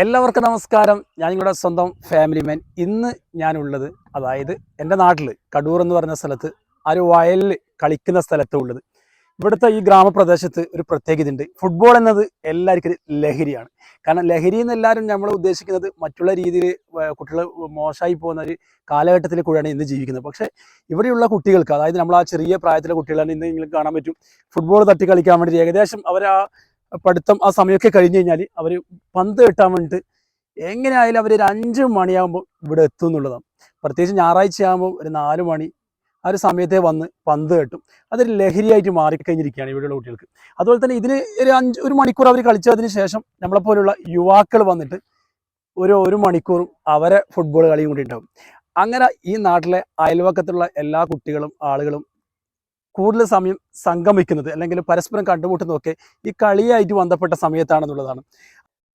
എല്ലാവർക്കും നമസ്കാരം. ഞാൻ നിങ്ങളുടെ സ്വന്തം ഫാമിലി മാൻ ഇന്ന് ഞാനുള്ളത് അതായത് എന്റെ നാട്ടിൽ കടൂർ എന്ന് പറഞ്ഞ സ്ഥലത്ത് ആ ഒരു വയലിൽ കളിക്കുന്ന സ്ഥലത്ത് ഉള്ളത്. ഇവിടുത്തെ ഈ ഗ്രാമപ്രദേശത്ത് ഒരു പ്രത്യേകത ഉണ്ട്. ഫുട്ബോൾ എന്നത് എല്ലാവർക്കും ലഹരിയാണ്. കാരണം ലഹരി എന്ന് എല്ലാവരും നമ്മൾ ഉദ്ദേശിക്കുന്നത് മറ്റുള്ള രീതിയിൽ കുട്ടികൾ മോശമായി പോകുന്ന ഒരു കാലഘട്ടത്തിൽ കൂടെയാണ് ഇന്ന് ജീവിക്കുന്നത്. പക്ഷേ ഇവിടെയുള്ള കുട്ടികൾക്ക് അതായത് നമ്മൾ ആ ചെറിയ പ്രായത്തിലെ കുട്ടികളാണ് ഇന്ന് നിങ്ങൾക്ക് കാണാൻ പറ്റും. ഫുട്ബോൾ തട്ടി കളിക്കാൻ വേണ്ടി ഏകദേശം അവർ ആ പഠിത്തം ആ സമയമൊക്കെ കഴിഞ്ഞ് കഴിഞ്ഞാൽ അവർ പന്ത് കെട്ടാൻ വേണ്ടിയിട്ട് എങ്ങനെയായാലും അവർ ഒരു അഞ്ച് മണിയാകുമ്പോൾ ഇവിടെ എത്തും എന്നുള്ളതാണ്. പ്രത്യേകിച്ച് ഞായറാഴ്ച ആകുമ്പോൾ ഒരു നാല് മണി ആ ഒരു സമയത്തെ വന്ന് പന്ത് കെട്ടും. അതൊരു ലഹരിയായിട്ട് മാറിക്കഴിഞ്ഞിരിക്കുകയാണ് ഇവിടെയുള്ള കുട്ടികൾക്ക്. അതുപോലെ തന്നെ ഇതിന് ഒരു അഞ്ച് ഒരു മണിക്കൂർ അവർ കളിച്ചതിന് ശേഷം നമ്മളെപ്പോലുള്ള യുവാക്കൾ വന്നിട്ട് ഒരു ഒരു മണിക്കൂറും അവരെ ഫുട്ബോൾ കളിയും കൂടി ഉണ്ടാവും. അങ്ങനെ ഈ നാട്ടിലെ അയൽവക്കത്തുള്ള എല്ലാ കുട്ടികളും ആളുകളും കൂടുതൽ സമയം സംഗമിക്കുന്നത് അല്ലെങ്കിൽ പരസ്പരം കണ്ടുമുട്ടുന്നതൊക്കെ ഈ കളിയായിട്ട് ബന്ധപ്പെട്ട സമയത്താണെന്നുള്ളതാണ്.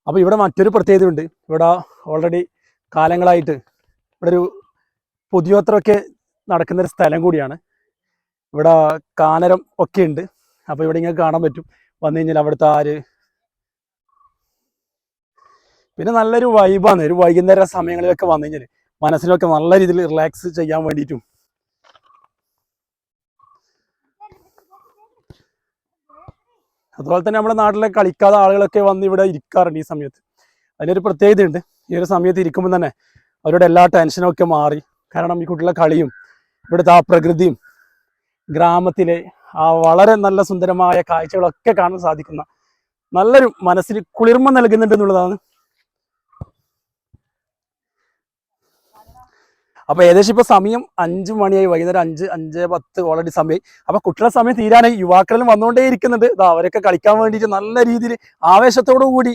അപ്പോൾ ഇവിടെ മറ്റൊരു പ്രത്യേകതയുണ്ട്. ഇവിടെ ഓൾറെഡി കാലങ്ങളായിട്ട് ഇവിടെ ഒരു പുതിയോത്രമൊക്കെ നടക്കുന്ന ഒരു സ്ഥലം കൂടിയാണ്. ഇവിടെ കാനരം ഒക്കെ ഉണ്ട്. അപ്പോൾ ഇവിടെ ഇങ്ങനെ കാണാൻ പറ്റും. വന്നു കഴിഞ്ഞാൽ അവിടുത്തെ ആര് പിന്നെ നല്ലൊരു വൈബാണ് ഒരു വൈകുന്നേര സമയങ്ങളിലൊക്കെ വന്നു കഴിഞ്ഞാൽ മനസ്സിനൊക്കെ നല്ല രീതിയിൽ റിലാക്സ് ചെയ്യാൻ വേണ്ടിയിട്ടും അതുപോലെ തന്നെ നമ്മുടെ നാട്ടിലെ കളിക്കാതെ ആളുകളൊക്കെ വന്ന് ഇവിടെ ഇരിക്കാറുണ്ട് ഈ സമയത്ത്. അതിനൊരു പ്രത്യേകതയുണ്ട്. ഈ ഒരു സമയത്ത് ഇരിക്കുമ്പോൾ തന്നെ അവരുടെ എല്ലാ ടെൻഷനും ഒക്കെ മാറി. കാരണം ഈ കുട്ടികളെ കളിയും ഇവിടുത്തെ ആ പ്രകൃതിയും ഗ്രാമത്തിലെ ആ വളരെ നല്ല സുന്ദരമായ കാഴ്ചകളൊക്കെ കാണാൻ സാധിക്കുന്ന നല്ലൊരു മനസ്സിന് കുളിർമ നൽകുന്നുണ്ട് എന്നുള്ളതാണ് അപ്പൊ ഏകദേശം ഇപ്പൊ സമയം അഞ്ചു മണിയായി. വൈകുന്നേരം അഞ്ച് അഞ്ച് പത്ത് ഓൾറെഡി സമയം. അപ്പൊ കുട്ടികളുടെ സമയം തീരാനായി. യുവാക്കളും വന്നുകൊണ്ടേ ഇരിക്കുന്നുണ്ട് അവരൊക്കെ കളിക്കാൻ വേണ്ടിയിട്ട് നല്ല രീതിയിൽ ആവേശത്തോടു കൂടി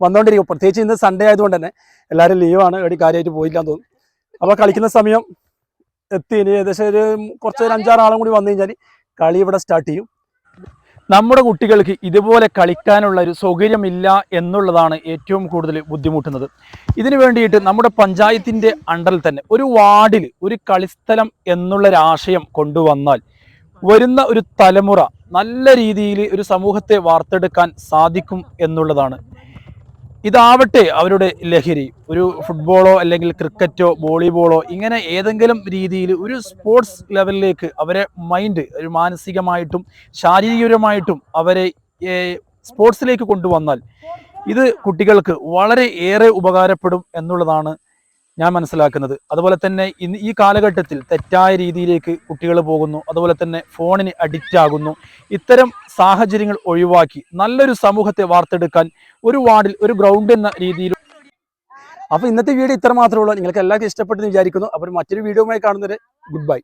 വന്നുകൊണ്ടിരിക്കും. പ്രത്യേകിച്ച് ഇന്ന് സൺഡേ ആയതുകൊണ്ട് തന്നെ എല്ലാവരും ലീവാണ് എവിടെ കാര്യമായിട്ട് പോയില്ലാന്ന് തോന്നുന്നു. അപ്പൊ കളിക്കുന്ന സമയം എത്തി. ഇനി ഏകദേശം ഒരു കുറച്ച് ഒരു അഞ്ചാറ് ആളും കൂടി വന്നു കഴിഞ്ഞാൽ കളി ഇവിടെ സ്റ്റാർട്ട് ചെയ്യും. നമ്മുടെ കുട്ടികൾക്ക് ഇതുപോലെ കളിക്കാനുള്ള ഒരു സൗകര്യമില്ല എന്നുള്ളതാണ് ഏറ്റവും കൂടുതൽ ബുദ്ധിമുട്ടുന്നത്. ഇതിനു വേണ്ടിയിട്ട് നമ്മുടെ പഞ്ചായത്തിന്റെ അണ്ടറിൽ തന്നെ ഒരു വാർഡിൽ ഒരു കളിസ്ഥലം എന്നുള്ള ഒരു ആശയം കൊണ്ടുവന്നാൽ വരുന്ന ഒരു തലമുറ നല്ല രീതിയിൽ ഒരു സമൂഹത്തെ വാർത്തെടുക്കാൻ സാധിക്കും എന്നുള്ളതാണ്. ഇതാവട്ടെ അവരുടെ ലഹരി. ഒരു ഫുട്ബോളോ അല്ലെങ്കിൽ ക്രിക്കറ്റോ വോളിബോളോ ഇങ്ങനെ ഏതെങ്കിലും രീതിയിൽ ഒരു സ്പോർട്സ് ലെവലിലേക്ക് അവരെ മൈൻഡ് ഒരു മാനസികമായിട്ടും ശാരീരികപരമായിട്ടും അവരെ സ്പോർട്സിലേക്ക് കൊണ്ടുവന്നാൽ ഇത് കുട്ടികൾക്ക് വളരെ ഏറെ ഉപകാരപ്പെടും എന്നുള്ളതാണ് ഞാൻ മനസ്സിലാക്കുന്നത്. അതുപോലെ തന്നെ ഇന്ന് ഈ കാലഘട്ടത്തിൽ തെറ്റായ രീതിയിലേക്ക് കുട്ടികൾ പോകുന്നു. അതുപോലെ തന്നെ ഫോണിന് അഡിക്റ്റ് ആകുന്നു. ഇത്തരം സാഹചര്യങ്ങൾ ഒഴിവാക്കി നല്ലൊരു സമൂഹത്തെ വാർത്തെടുക്കാൻ ഒരു വാർഡിൽ ഒരു ഗ്രൗണ്ട് എന്ന രീതിയിൽ അപ്പൊ ഇന്നത്തെ വീഡിയോ ഇത്ര മാത്രമേ ഉള്ളൂ. നിങ്ങൾക്ക് എല്ലാവർക്കും ഇഷ്ടപ്പെട്ടെന്ന് വിചാരിക്കുന്നു. അപ്പോൾ മറ്റൊരു വീഡിയോയുമായി കാണുന്നവരെ ഗുഡ് ബൈ